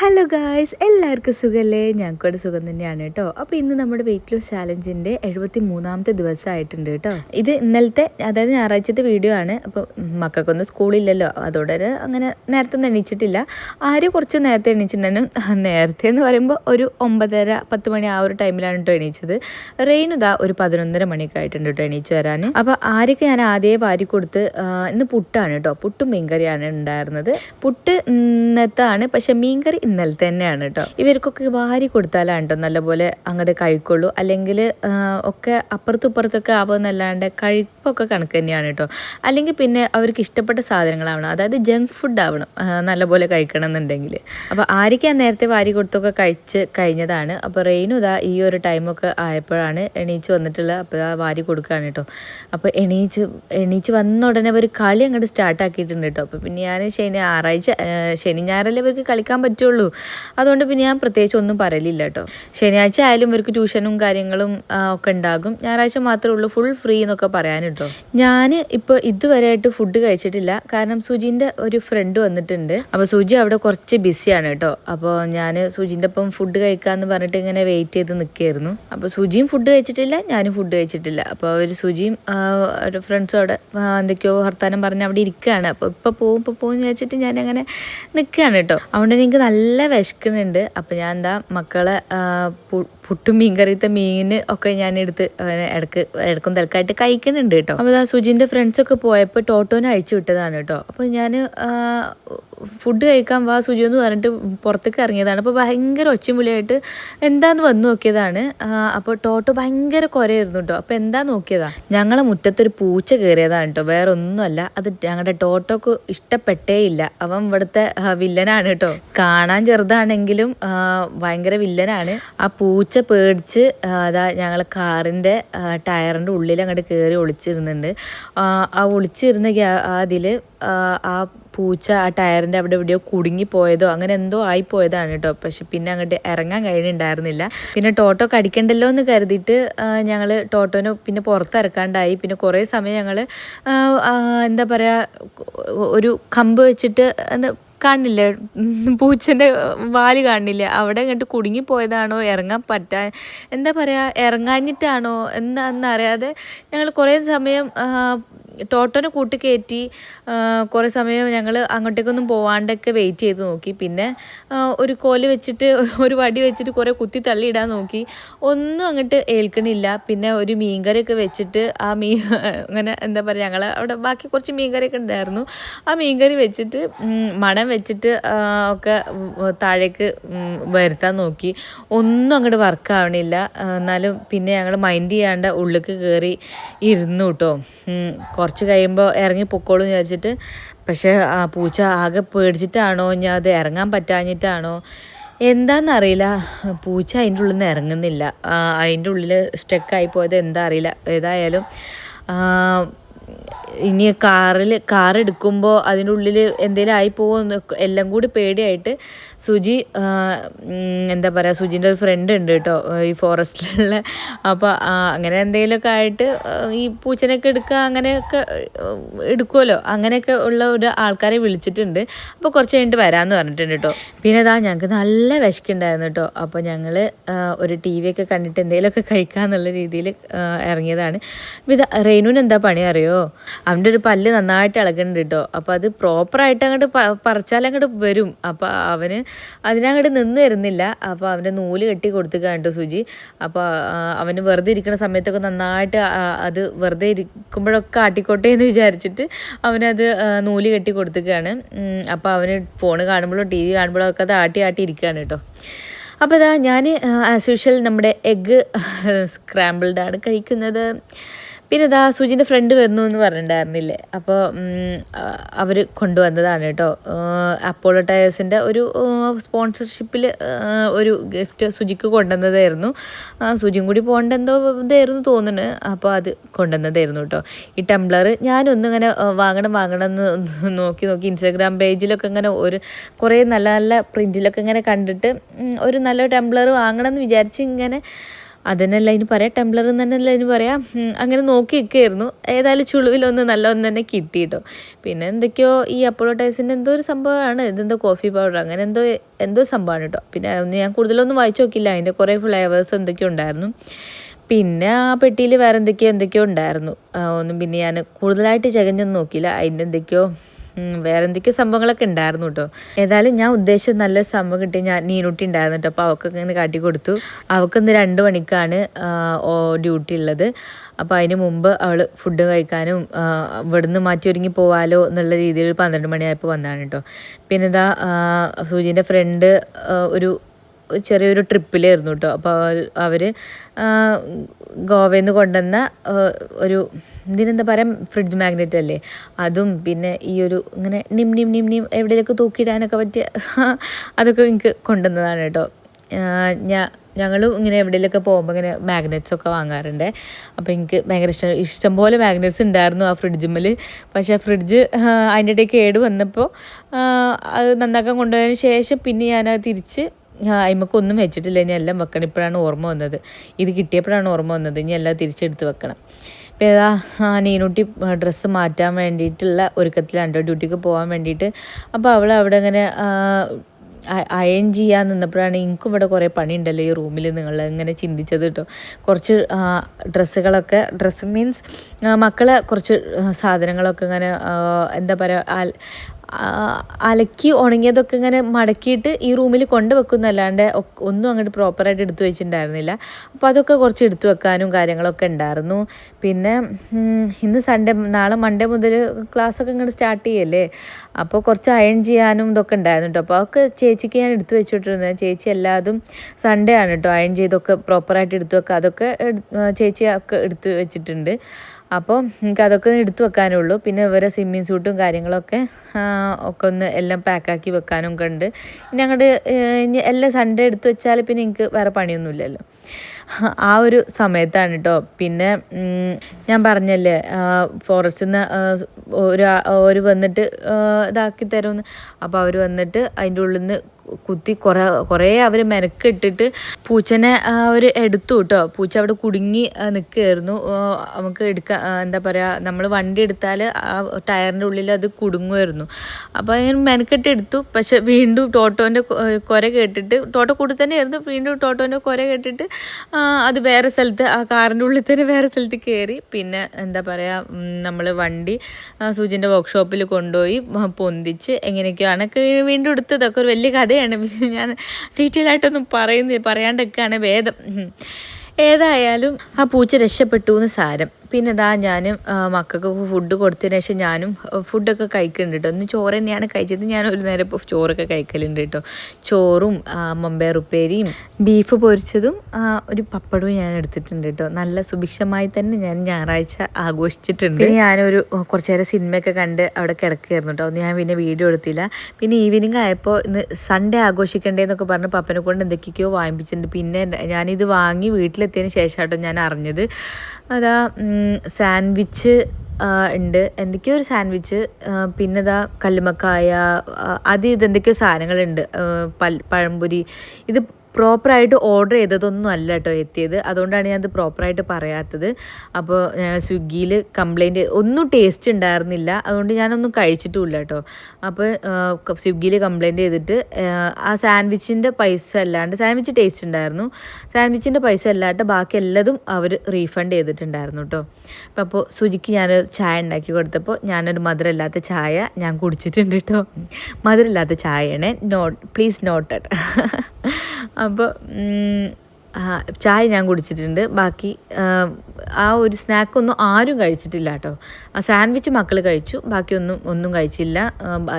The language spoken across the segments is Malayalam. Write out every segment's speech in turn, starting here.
ഹലോ ഗായ്സ് എല്ലാവർക്കും സുഖമല്ലേ ഞങ്ങൾക്കൂടെ സുഖം തന്നെയാണ് കേട്ടോ. അപ്പോൾ ഇന്ന് നമ്മുടെ വെയിറ്റ് ലോസ് ചാലഞ്ചിന്റെ എഴുപത്തി മൂന്നാമത്തെ ദിവസമായിട്ടുണ്ട് കേട്ടോ. ഇത് ഇന്നലത്തെ അതായത് ഞായറാഴ്ചത്തെ വീഡിയോ ആണ്. അപ്പോൾ മക്കൾക്കൊന്നും സ്കൂളില്ലല്ലോ അതോടെ അങ്ങനെ നേരത്തെ എണീച്ചിട്ടില്ല. ആര് കുറച്ച് നേരത്തെ എണീച്ചിട്ടുണ്ടായിരുന്നു. നേരത്തെ എന്ന് പറയുമ്പോൾ ഒരു ഒമ്പതര പത്ത് മണി ആ ഒരു ടൈമിലാണ് കേട്ടോ എണീച്ചത്. റെയിൻ ഇതാ ഒരു പതിനൊന്നര മണിയൊക്കെ ആയിട്ടുണ്ട് കേട്ടോ എണീച്ച് വരാൻ. അപ്പോൾ ആരൊക്കെ ഞാൻ ആദ്യമേ വാരി കൊടുത്ത് ഇന്ന് പുട്ടാണ് കേട്ടോ പുട്ടും മീൻകറിയാണ് ഉണ്ടായിരുന്നത്. പുട്ട് ഇന്നത്താണ്. പക്ഷേ മീൻകറി ഇന്നലത്തെ തന്നെയാണ് കേട്ടോ ഇവർക്കൊക്കെ വാരി കൊടുത്താലാണ് കേട്ടോ നല്ലപോലെ അങ്ങോട്ട് കഴിക്കുള്ളൂ. അല്ലെങ്കിൽ ഒക്കെ അപ്പുറത്തും ഇപ്പുറത്തൊക്കെ ആവുമെന്നല്ലാണ്ട് കഴിപ്പൊക്കെ കണക്ക് തന്നെയാണ് കേട്ടോ അല്ലെങ്കിൽ പിന്നെ അവർക്ക് ഇഷ്ടപ്പെട്ട സാധനങ്ങളാവണം. അതായത് ജങ്ക് ഫുഡ് ആവണം നല്ലപോലെ കഴിക്കണം എന്നുണ്ടെങ്കിൽ അപ്പോൾ ആരൊക്കെ നേരത്തെ വാരി കൊടുത്തൊക്കെ കഴിച്ച് കഴിഞ്ഞതാണ്. അപ്പോൾ റെയിനും ഇതാ ഈ ഒരു ടൈമൊക്കെ ആയപ്പോഴാണ് എണീച്ച് വന്നിട്ടുള്ള അപ്പോൾ ഇതാ വാരി കൊടുക്കുകയാണ് കേട്ടോ അപ്പോൾ എണീച്ച് എണീച്ച് വന്ന ഉടനെ അവർ കളി അങ്ങോട്ട് സ്റ്റാർട്ടാക്കിയിട്ടുണ്ട് കേട്ടോ അപ്പോൾ പിന്നെ ഞാൻ ശനി ഞായറാഴ്ച ആ, ശനി ഞായറല്ലേ ഇവർക്ക് കളിക്കാൻ പറ്റുള്ളൂ? അതുകൊണ്ട് പിന്നെ ഞാൻ പ്രത്യേകിച്ച് ഒന്നും പറയലില്ല കേട്ടോ. ശനിയാഴ്ച ആയാലും ഇവർക്ക് ട്യൂഷനും കാര്യങ്ങളും ഒക്കെ ഉണ്ടാകും. ഞായറാഴ്ച മാത്രമേ ഉള്ളൂ ഫുൾ ഫ്രീ എന്നൊക്കെ പറയാൻ കേട്ടോ ഞാൻ ഇപ്പോൾ ഇതുവരെയായിട്ട് ഫുഡ് കഴിച്ചിട്ടില്ല. കാരണം സുജിന്റെ ഒരു ഫ്രണ്ട് വന്നിട്ടുണ്ട്. അപ്പോൾ സുജി അവിടെ കുറച്ച് ബിസിയാണ് കേട്ടോ. അപ്പോൾ ഞാൻ സുജിന്റെ ഒപ്പം ഫുഡ് കഴിക്കാമെന്ന് പറഞ്ഞിട്ട് ഇങ്ങനെ വെയിറ്റ് ചെയ്ത് നിൽക്കുകയായിരുന്നു അപ്പോൾ സുജിയും ഫുഡ് കഴിച്ചിട്ടില്ല ഞാനും ഫുഡ് കഴിച്ചിട്ടില്ല. അപ്പോൾ അവർ സുജിയും ഒരു ഫ്രണ്ട്സും അവിടെ എന്തൊക്കെയോ വർത്താനം പറഞ്ഞ് അവിടെ ഇരിക്കുകയാണ് അപ്പോൾ ഇപ്പോൾ പോകും ഇപ്പോൾ പോകും എന്ന് വെച്ചിട്ട് ഞാനങ്ങനെ നിൽക്കുകയാണ് കേട്ടോ. അതുകൊണ്ട് എനിക്ക് നല്ല വിശക്കുന്നുണ്ട്. അപ്പോൾ ഞാൻ എന്താ മക്കളെ പുട്ടും മീൻ മീൻ ഒക്കെ ഞാൻ എടുത്ത് ഇടയ്ക്ക് ഇടക്കും തിരക്കായിട്ട് കഴിക്കുന്നുണ്ട് കേട്ടോ. അപ്പോൾ ആ സുജിന്റെ ഫ്രണ്ട്സൊക്കെ പോയപ്പോൾ ടോട്ടോനെ അഴിച്ചു വിട്ടതാണ് കേട്ടോ. അപ്പോൾ ഞാൻ ഫുഡ് കഴിക്കാൻ വാ സുജി എന്ന് പറഞ്ഞിട്ട് പുറത്തേക്ക് ഇറങ്ങിയതാണ്. അപ്പോൾ ഭയങ്കര ഒച്ചയും എന്താന്ന് വന്നു നോക്കിയതാണ്. അപ്പോൾ ടോട്ടോ ഭയങ്കര കുരയായിരുന്നു കേട്ടോ. അപ്പോൾ എന്താ നോക്കിയതാ? ഞങ്ങളെ മുറ്റത്തൊരു പൂച്ച കയറിയതാണ് കേട്ടോ. വേറെ ഒന്നുമല്ല അത് ഞങ്ങളുടെ ടോട്ടോക്ക് ഇഷ്ടപ്പെട്ടേ ഇല്ല. അവൻ ഇവിടുത്തെ വില്ലനാണ് കേട്ടോ. കാണാൻ ചെറുതാണെങ്കിലും ഭയങ്കര വില്ലനാണ്. ആ പൂച്ച പേടിച്ച് അതാ ഞങ്ങൾ കാറിന്റെ ടയറിന്റെ ഉള്ളിൽ അങ്ങോട്ട് കയറി ഒളിച്ചിരുന്നുണ്ട്. ആ, ഒളിച്ചിരുന്ന അതിൽ ആ പൂച്ച ആ ടയറിന്റെ അവിടെ എവിടെയോ കുടുങ്ങി പോയതോ അങ്ങനെ എന്തോ ആയിപ്പോയതാണ് കേട്ടോ പക്ഷെ പിന്നെ അങ്ങോട്ട് ഇറങ്ങാൻ കഴിയുന്നുണ്ടായിരുന്നില്ല പിന്നെ ടോട്ടോ കടിക്കണ്ടല്ലോ എന്ന് കരുതിയിട്ട് ഞങ്ങൾ ടോട്ടോനെ പിന്നെ പുറത്തിറക്കാണ്ടായി. പിന്നെ കുറേ സമയം ഞങ്ങൾ എന്താ പറയുക ഒരു കമ്പ് വെച്ചിട്ട് കാണില്ലേ. പൂച്ചന്റെ വാൽ കാണില്ല. അവിടെ ഇങ്ങോട്ട് കുടുങ്ങിപ്പോയതാണോ? ഇറങ്ങാൻ പറ്റാ എന്താ പറയുക ഇറങ്ങാഞ്ഞിട്ടാണോ? എന്താണെന്നറിയാതെ ഞങ്ങൾ കുറേ സമയം ടോട്ടോനെ കൂട്ടി കയറ്റി കുറേ സമയം ഞങ്ങൾ അങ്ങോട്ടേക്കൊന്നും പോവാണ്ടൊക്കെ വെയിറ്റ് ചെയ്ത് നോക്കി. പിന്നെ ഒരു കോൽ വെച്ചിട്ട് ഒരു വടി വെച്ചിട്ട് കുറേ കുത്തി തള്ളിയിടാൻ നോക്കി. ഒന്നും അങ്ങോട്ട് ഏൽക്കണില്ല. പിന്നെ ഒരു മീൻകറിയൊക്കെ വെച്ചിട്ട് ആ മീൻ അങ്ങനെ എന്താ പറയുക ഞങ്ങൾ അവിടെ ബാക്കി കുറച്ച് മീൻകറിയൊക്കെ ഉണ്ടായിരുന്നു. ആ മീൻകറി വെച്ചിട്ട് മണം വെച്ചിട്ട് ഒക്കെ താഴേക്ക് വരുത്താൻ നോക്കി. ഒന്നും അങ്ങോട്ട് വർക്ക് ആവണില്ല. എന്നാലും പിന്നെ ഞങ്ങൾ മൈൻഡ് ചെയ്യാണ്ട് ഉള്ളിലേക്ക് കയറി ഇരുന്നു കേട്ടോ കുറച്ച് കഴിയുമ്പോൾ ഇറങ്ങി പൊക്കോളൂ എന്ന് വിചാരിച്ചിട്ട്. പക്ഷേ പൂച്ച ആകെ പേടിച്ചിട്ടാണോ? ഞാൻ അത് ഇറങ്ങാൻ പറ്റാഞ്ഞിട്ടാണോ? എന്താണെന്നറിയില്ല പൂച്ച അതിന്റെ ഉള്ളിൽ നിന്ന് ഇറങ്ങുന്നില്ല അതിന്റെ ഉള്ളിൽ സ്റ്റക്കായി പോയത് എന്താ അറിയില്ല. ഏതായാലും ഇനി കാറിൽ കാർ എടുക്കുമ്പോൾ അതിന്റെ ഉള്ളിൽ എന്തെങ്കിലും ആയി പോകുമെന്ന് എല്ലാം കൂടി പേടിയായിട്ട് സുജി എന്താ പറയുക സുജിന്റെ ഒരു ഫ്രണ്ട് ഉണ്ട് കേട്ടോ ഈ ഫോറസ്റ്റിലുള്ള അപ്പോൾ അങ്ങനെ എന്തെങ്കിലുമൊക്കെ ആയിട്ട് ഈ പൂച്ചനൊക്കെ എടുക്കുക അങ്ങനെയൊക്കെ എടുക്കുമല്ലോ അങ്ങനെയൊക്കെ ഉള്ള ഒരു ആൾക്കാരെ വിളിച്ചിട്ടുണ്ട്. അപ്പോൾ കുറച്ച് കഴിഞ്ഞിട്ട് വരാമെന്ന് പറഞ്ഞിട്ടുണ്ട് കേട്ടോ. പിന്നെ ഇതാ ഞങ്ങൾക്ക് നല്ല വിശക്കുണ്ടായിരുന്നു കേട്ടോ. അപ്പോൾ ഞങ്ങൾ ഒരു ടി വി ഒക്കെ കണ്ടിട്ട് എന്തെങ്കിലുമൊക്കെ കഴിക്കാമെന്നുള്ള രീതിയിൽ ഇറങ്ങിയതാണ്. ഇത് റെയിനുവിന് എന്താ പണി അറിയോ? അവന്റെ ഒരു പല്ല് നന്നായിട്ട് ഇളകുന്നുണ്ട് കേട്ടോ. അപ്പോൾ അത് പ്രോപ്പറായിട്ട് അങ്ങോട്ട് പറിച്ചാൽ അങ്ങോട്ട് വരും. അപ്പോൾ അവന് അതിനങ്ങോട്ട് നിന്ന് തരുന്നില്ല. അപ്പോൾ അവന്റെ നൂൽ കെട്ടി കൊടുത്തുക കേട്ടോ സുജി അപ്പോൾ അവന് വെറുതെ ഇരിക്കുന്ന സമയത്തൊക്കെ നന്നായിട്ട് അത് വെറുതെ ഇരിക്കുമ്പോഴൊക്കെ ആട്ടിക്കോട്ടെ എന്ന് വിചാരിച്ചിട്ട് അവനത് നൂൽ കെട്ടി കൊടുത്തുകയാണ് അപ്പോൾ അവന് ഫോൺ കാണുമ്പോഴോ ടി വി കാണുമ്പോഴോ ഒക്കെ അത് ആട്ടി ആട്ടി ഇരിക്കുകയാണ് കേട്ടോ. അപ്പോൾ ഇതാ ഞാൻ ആസ് യൂഷ്വൽ നമ്മുടെ എഗ്ഗ് സ്ക്രാമ്പിൾഡാണ് കഴിക്കുന്നത്. പിന്നെ ഇതാ സുജിന്റെ ഫ്രണ്ട് വരുന്നു എന്ന് പറഞ്ഞിട്ടുണ്ടായിരുന്നില്ലേ? അപ്പോൾ അവർ കൊണ്ടുവന്നതാണ് കേട്ടോ. അപ്പോളോ ടയേഴ്സിന്റെ ഒരു സ്പോൺസർഷിപ്പിൽ ഒരു ഗിഫ്റ്റ് സുജിക്ക് കൊണ്ടുവന്നതായിരുന്നു. സുജിയും കൂടി പോകേണ്ട എന്തോ ഇതായിരുന്നു തോന്നുന്നു. അപ്പോൾ അത് കൊണ്ടുവന്നതായിരുന്നു കേട്ടോ. ഈ ടംബ്ലർ ഞാനൊന്നിങ്ങനെ ഇങ്ങനെ വാങ്ങണം വാങ്ങണം എന്ന് നോക്കി നോക്കി ഇൻസ്റ്റാഗ്രാം പേജിലൊക്കെ ഇങ്ങനെ ഒരു കുറേ നല്ല നല്ല പ്രിന്റിലൊക്കെ ഇങ്ങനെ കണ്ടിട്ട് ഒരു നല്ല ടംബ്ലർ വാങ്ങണം എന്ന് വിചാരിച്ച് ഇങ്ങനെ അതിനല്ല ഇനി പറയാം. ടെംപ്ലർ എന്ന് തന്നെയല്ല അതിന് പറയാം. അങ്ങനെ നോക്കി നിൽക്കുകയായിരുന്നു ഏതായാലും ചുളുവിലൊന്ന് നല്ല ഒന്ന് തന്നെ കിട്ടി കേട്ടോ പിന്നെ എന്തൊക്കെയോ ഈ അപ്പോളോ ടൈസിന്റെ എന്തോ ഒരു സംഭവമാണ്. ഇതെന്തോ കോഫി പൗഡർ അങ്ങനെ എന്തോ എന്തോ സംഭവമാണ് കേട്ടോ പിന്നെ അതൊന്നും ഞാൻ കൂടുതലൊന്നും വായിച്ചു നോക്കില്ല അതിന്റെ കുറേ ഫ്ലേവേഴ്സ് എന്തൊക്കെയോ ഉണ്ടായിരുന്നു. പിന്നെ ആ പെട്ടിയിൽ വേറെ എന്തൊക്കെയോ എന്തൊക്കെയോ ഉണ്ടായിരുന്നു. ഒന്നും പിന്നെ ഞാൻ കൂടുതലായിട്ട് ചകഞ്ഞൊന്നും നോക്കിയില്ല. അതിന്റെ എന്തൊക്കെയോ വേറെ എന്തൊക്കെയോ സംഭവങ്ങളൊക്കെ ഉണ്ടായിരുന്നു കേട്ടോ. ഏതായാലും ഞാൻ ഉദ്ദേശിച്ച നല്ലൊരു സംഭവം കിട്ടി. ഞാൻ നീനുട്ടി ഉണ്ടായിരുന്നു കേട്ടോ. അപ്പോൾ അവൾക്കൊക്കെ ഇങ്ങനെ കാട്ടി കൊടുത്തു. അവൾക്കിന്ന് രണ്ട് മണിക്കാണ് ഡ്യൂട്ടി ഉള്ളത്. അപ്പോൾ അതിന് മുമ്പ് അവൾ ഫുഡ് കഴിക്കാനും ഇവിടുന്ന് മാറ്റി ഒരുങ്ങി പോവാലോ എന്നുള്ള രീതിയിൽ പന്ത്രണ്ട് മണിയായപ്പോൾ വന്നതാണ് കേട്ടോ. പിന്നെ ഇതാ സൂചിന്റെ ഫ്രണ്ട് ഒരു ചെറിയൊരു ട്രിപ്പിലായിരുന്നു കേട്ടോ. അപ്പോൾ അവർ ഗോവയിൽ നിന്ന് കൊണ്ടുവന്ന ഒരു ഇതിനെന്താ പറയുക ഫ്രിഡ്ജ് മാഗ്നറ്റ് അല്ലേ? അതും പിന്നെ ഈ ഒരു ഇങ്ങനെ നിം നിം നിം നിം എവിടെയൊക്കെ തൂക്കിയിടാനൊക്കെ പറ്റിയ അതൊക്കെ എനിക്ക് കൊണ്ടുവന്നതാണ് കേട്ടോ. ഞാൻ ഞങ്ങളും ഇങ്ങനെ എവിടെയെങ്കിലുമൊക്കെ പോകുമ്പോൾ ഇങ്ങനെ മാഗ്നറ്റ്സ് ഒക്കെ വാങ്ങാറുണ്ട്. അപ്പോൾ എനിക്ക് ഭയങ്കര ഇഷ്ടം. ഇഷ്ടംപോലെ മാഗ്നറ്റ്സ് ഉണ്ടായിരുന്നു ആ ഫ്രിഡ്ജിമ്മൽ പക്ഷേ ആ ഫ്രിഡ്ജ് അതിന്റെ ഇടയിൽ കേട് വന്നപ്പോൾ അത് നന്നാക്കാൻ കൊണ്ടുപോയതിന് ശേഷം പിന്നെ ഞാനത് തിരിച്ച് അയിമക്കൊന്നും വെച്ചിട്ടില്ല. ഇനി എല്ലാം വെക്കണം. ഇപ്പോഴാണ് ഓർമ്മ വന്നത്. ഇത് കിട്ടിയപ്പോഴാണ് ഓർമ്മ വന്നത്. ഇനി എല്ലാം തിരിച്ചെടുത്ത് വെക്കണം. ഇപ്പോൾ ഏതാ നീനുട്ടി ഡ്രസ്സ് മാറ്റാൻ വേണ്ടിയിട്ടുള്ള ഒരുക്കത്തിലാണ് ഡ്യൂട്ടിക്ക് പോകാൻ വേണ്ടിയിട്ട് അപ്പോൾ അവൾ അവിടെ ഇങ്ങനെ അയൺ ചെയ്യാൻ നിന്നപ്പോഴാണ് എനിക്കും ഇവിടെ കുറേ പണിയുണ്ടല്ലോ ഈ റൂമിൽ നിങ്ങൾ ഇങ്ങനെ ചിന്തിച്ചത് കേട്ടോ. കുറച്ച് ഡ്രസ്സുകളൊക്കെ ഡ്രസ്സ് മീൻസ് മക്കളെ കുറച്ച് സാധനങ്ങളൊക്കെ ഇങ്ങനെ എന്താ പറയുക അലക്കി ഉണങ്ങിയതൊക്കെ ഇങ്ങനെ മടക്കിയിട്ട് ഈ റൂമിൽ കൊണ്ട് വെക്കുന്നല്ലാണ്ട് ഒന്നും അങ്ങോട്ട് പ്രോപ്പറായിട്ട് എടുത്തു വെച്ചിട്ടുണ്ടായിരുന്നില്ല. അപ്പോൾ അതൊക്കെ കുറച്ച് എടുത്തു വെക്കാനും കാര്യങ്ങളൊക്കെ ഉണ്ടായിരുന്നു. പിന്നെ ഇന്ന് സൺഡേ നാളെ മൺഡേ മുതൽ ക്ലാസ്സൊക്കെ ഇങ്ങോട്ട് സ്റ്റാർട്ട് ചെയ്യല്ലേ? അപ്പോൾ കുറച്ച് അയൺ ചെയ്യാനും ഇതൊക്കെ ഉണ്ടായിരുന്നു കേട്ടോ അപ്പോൾ അതൊക്കെ ചേച്ചിക്ക് ഞാൻ എടുത്തു വെച്ചിട്ടിരുന്നത്. ചേച്ചി എല്ലാതും സൺഡേ ആണ് കേട്ടോ അയൺ ചെയ്തൊക്കെ പ്രോപ്പറായിട്ട് എടുത്തു വെക്കുക അതൊക്കെ ചേച്ചി ഒക്കെ എടുത്ത് വെച്ചിട്ടുണ്ട്. അപ്പോൾ എനിക്ക് അതൊക്കെ എടുത്തു വെക്കാനേ ഉള്ളൂ. പിന്നെ ഇവരെ സ്വിമ്മിങ് സൂട്ടും കാര്യങ്ങളൊക്കെ ഒക്കെ ഒന്ന് എല്ലാം പാക്കാക്കി വെക്കാനും ഒക്കെ ഉണ്ട്. ഇനി ഇനി എല്ലാം സൺഡേ എടുത്തു വെച്ചാൽ പിന്നെ എനിക്ക് വേറെ പണിയൊന്നുമില്ലല്ലോ. ആ ഒരു സമയത്താണ് കേട്ടോ പിന്നെ ഞാൻ പറഞ്ഞല്ലേ ഫോറസ്റ്റിൽ നിന്ന് ഒരു ഒരു വന്നിട്ട് ഇതാക്കി തരുമെന്ന് അപ്പോൾ അവർ വന്നിട്ട് അതിന്റെ ഉള്ളിൽ നിന്ന് കുത്തി കുറേ കുറേ അവർ മെനക്കിട്ടിട്ട് പൂച്ചനെ അവർ എടുത്തു കേട്ടോ പൂച്ച അവിടെ കുടുങ്ങി നിൽക്കുകയായിരുന്നു നമുക്ക് എടുക്കാൻ എന്താ പറയുക നമ്മൾ വണ്ടി എടുത്താൽ ആ ടയറിന്റെ ഉള്ളിൽ അത് കുടുങ്ങുമായിരുന്നു അപ്പോൾ അങ്ങനെ മെനക്കെട്ട് എടുത്തു. പക്ഷെ വീണ്ടും ടോട്ടോന്റെ കുര കേട്ടിട്ട് ടോട്ടോ കൂടി തന്നെയായിരുന്നു. വീണ്ടും ടോട്ടോന്റെ കുര കേട്ടിട്ട് അത് വേറെ സ്ഥലത്ത് ആ കാറിന്റെ ഉള്ളിൽ തന്നെ വേറെ സ്ഥലത്ത് കയറി പിന്നെ എന്താ പറയുക നമ്മൾ വണ്ടി സൂചിന്റെ വർക്ക്ഷോപ്പിൽ കൊണ്ടുപോയി പൊന്തിച്ച് എങ്ങനെയൊക്കെയാണ് വീണ്ടും എടുത്തതൊക്കെ ഒരു വലിയ കഥയാണ്. ഞാൻ ഡീറ്റെയിൽ ആയിട്ടൊന്നും പറയുന്നില്ല പറയാണ്ടൊക്കെയാണ് വേദം. ഏതായാലും ആ പൂച്ച രക്ഷപ്പെട്ടു എന്ന് സാരം. പിന്നെ ഇതാ ഞാൻ മക്കൾക്ക് ഫുഡ് കൊടുത്തതിന് ശേഷം ഞാനും ഫുഡൊക്കെ കഴിക്കുന്നുണ്ട് കേട്ടോ ഒന്ന് ചോറ് തന്നെയാണ് കഴിച്ചത്. ഞാൻ ഒരു നേരം ഇപ്പോൾ ചോറൊക്കെ കഴിക്കലുണ്ട് കേട്ടോ ചോറും മമ്പയർ ഉപ്പേരിയും ബീഫ് പൊരിച്ചതും ഒരു പപ്പടവും ഞാൻ എടുത്തിട്ടുണ്ട് കേട്ടോ നല്ല സുഭിക്ഷമായി തന്നെ ഞാൻ ഞായറാഴ്ച ആഘോഷിച്ചിട്ടുണ്ട്. പിന്നെ ഞാനൊരു കുറച്ച് നേരം സിനിമയൊക്കെ കണ്ട് അവിടെ കിടക്കുകയായിരുന്നു കേട്ടോ ഞാൻ പിന്നെ വീഡിയോ എടുത്തില്ല. പിന്നെ ഈവനിങ് ആയപ്പോൾ ഇന്ന് സൺഡേ ആഘോഷിക്കണ്ടേന്നൊക്കെ പറഞ്ഞ് പപ്പനെ കൊണ്ട് എന്തൊക്കെയൊക്കെയോ വാങ്ങിപ്പിച്ചിട്ടുണ്ട്. പിന്നെ ഞാനിത് വാങ്ങി വീട്ടിലെത്തിയതിന് ശേഷം കേട്ടോ ഞാൻ അറിഞ്ഞത്. അതാ സാൻഡ്വിച്ച് ഉണ്ട്. എന്തൊക്കെയോ ഒരു സാൻഡ്വിച്ച് പിന്നെ ഇതാ കല്ലുമക്കായ അത് ഇത് എന്തൊക്കെയോ സാധനങ്ങളുണ്ട്. പൽ പഴംപൊരി. ഇത് പ്രോപ്പറായിട്ട് ഓർഡർ ചെയ്തതൊന്നും അല്ല കേട്ടോ എത്തിയത്. അതുകൊണ്ടാണ് ഞാനത് പ്രോപ്പറായിട്ട് പറയാത്തത്. അപ്പോൾ ഞാൻ സ്വിഗ്ഗിയിൽ കംപ്ലൈന്റ് ഒന്നും ടേസ്റ്റ് ഉണ്ടായിരുന്നില്ല. അതുകൊണ്ട് ഞാനൊന്നും കഴിച്ചിട്ടുമില്ല കേട്ടോ. അപ്പോൾ സ്വിഗ്ഗിയിൽ കംപ്ലൈന്റ് ചെയ്തിട്ട് ആ, സാൻഡ്വിച്ചിന്റെ പൈസ അല്ലാണ്ട് സാൻഡ്വിച്ച് ടേസ്റ്റ് ഉണ്ടായിരുന്നു. സാൻഡ്വിച്ചിന്റെ പൈസ അല്ലാണ്ട് ബാക്കി എല്ലാതും അവർ റീഫണ്ട് ചെയ്തിട്ടുണ്ടായിരുന്നു കേട്ടോ. അപ്പോൾ അപ്പോൾ സുജിക്ക് ഞാൻ ചായ ഉണ്ടാക്കി കൊടുത്തപ്പോൾ ഞാനൊരു മധുരമില്ലാത്ത ചായ ഞാൻ കുടിച്ചിട്ടുണ്ട് കേട്ടോ. മധുരമില്ലാത്ത ചായയാണ്. നോട്ട് പ്ലീസ് നോട്ടഡ് അപ്പോൾ ചായ ഞാൻ കുടിച്ചിട്ടുണ്ട്. ബാക്കി ആ, ഒരു സ്നാക്കൊന്നും ആരും കഴിച്ചിട്ടില്ല കേട്ടോ. ആ സാൻഡ്വിച്ച് മക്കൾ കഴിച്ചു. ബാക്കിയൊന്നും ഒന്നും കഴിച്ചില്ല.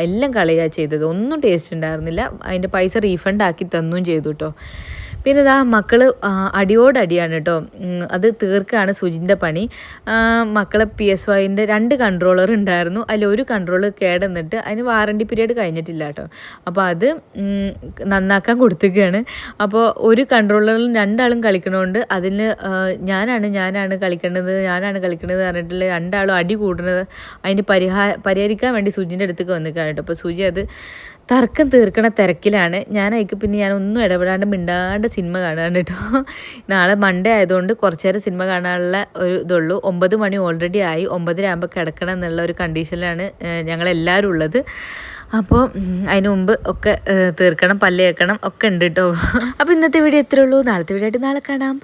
എല്ലാം കളയുക ചെയ്തത്. ഒന്നും ടേസ്റ്റ് ഉണ്ടായിരുന്നില്ല. അതിന്റെ പൈസ റീഫണ്ട് ആക്കി തന്നും ചെയ്തു കേട്ടോ. പിന്നെ ഇതാ മക്കൾ അടിയോടടിയാണ് കേട്ടോ അത് തീർക്കാണ് സുജിന്റെ പണി. മക്കളെ പി എസ് വൈന്റെ രണ്ട് കൺട്രോളർ ഉണ്ടായിരുന്നു. അതിൽ ഒരു കൺട്രോളർ കേടന്നിട്ട് അതിന് വാറണ്ടി പീരീഡ് കഴിഞ്ഞിട്ടില്ല കേട്ടോ അപ്പോൾ അത് നന്നാക്കാൻ കൊടുത്തിരിക്കുകയാണ്. അപ്പോൾ ഒരു കൺട്രോളറിൽ രണ്ടാളും കളിക്കണോണ്ട് അതിന് ഞാനാണ് ഞാനാണ് കളിക്കേണ്ടത് ഞാനാണ് കളിക്കേണ്ടത് പറഞ്ഞിട്ടുള്ള രണ്ടാളും അടി കൂടുന്നത് അതിന് പരിഹാ പരിഹരിക്കാൻ വേണ്ടി സുജിന്റെ അടുത്തേക്ക് വന്നിക്കാണ് കേട്ടോ അപ്പോൾ സുജി അത് തർക്കം തീർക്കണ തിരക്കിലാണ്. ഞാൻ പിന്നെ ഞാൻ ഒന്നും ഇടപെടാണ്ട് മിണ്ടാണ്ട് സിനിമ കാണാണ് കേട്ടോ. നാളെ മൺഡേ ആയതുകൊണ്ട് കുറച്ച് നേരം സിനിമ കാണാനുള്ള ഒരു ഇതുള്ളൂ. ഒമ്പത് മണി ഓൾറെഡി ആയി. ഒമ്പതരാകുമ്പോൾ കിടക്കണം എന്നുള്ള ഒരു കണ്ടീഷനിലാണ് ഞങ്ങളെല്ലാവരും ഉള്ളത്. അപ്പോൾ അതിന് മുമ്പ് ഒക്കെ തീർക്കണം പല്ല് കേൾക്കണം ഒക്കെ ഉണ്ട് കേട്ടോ. അപ്പോൾ ഇന്നത്തെ വീഡിയോ എത്രയുള്ളൂ നാളത്തെ വീഡിയോ ആയിട്ട് നാളെ കാണാം.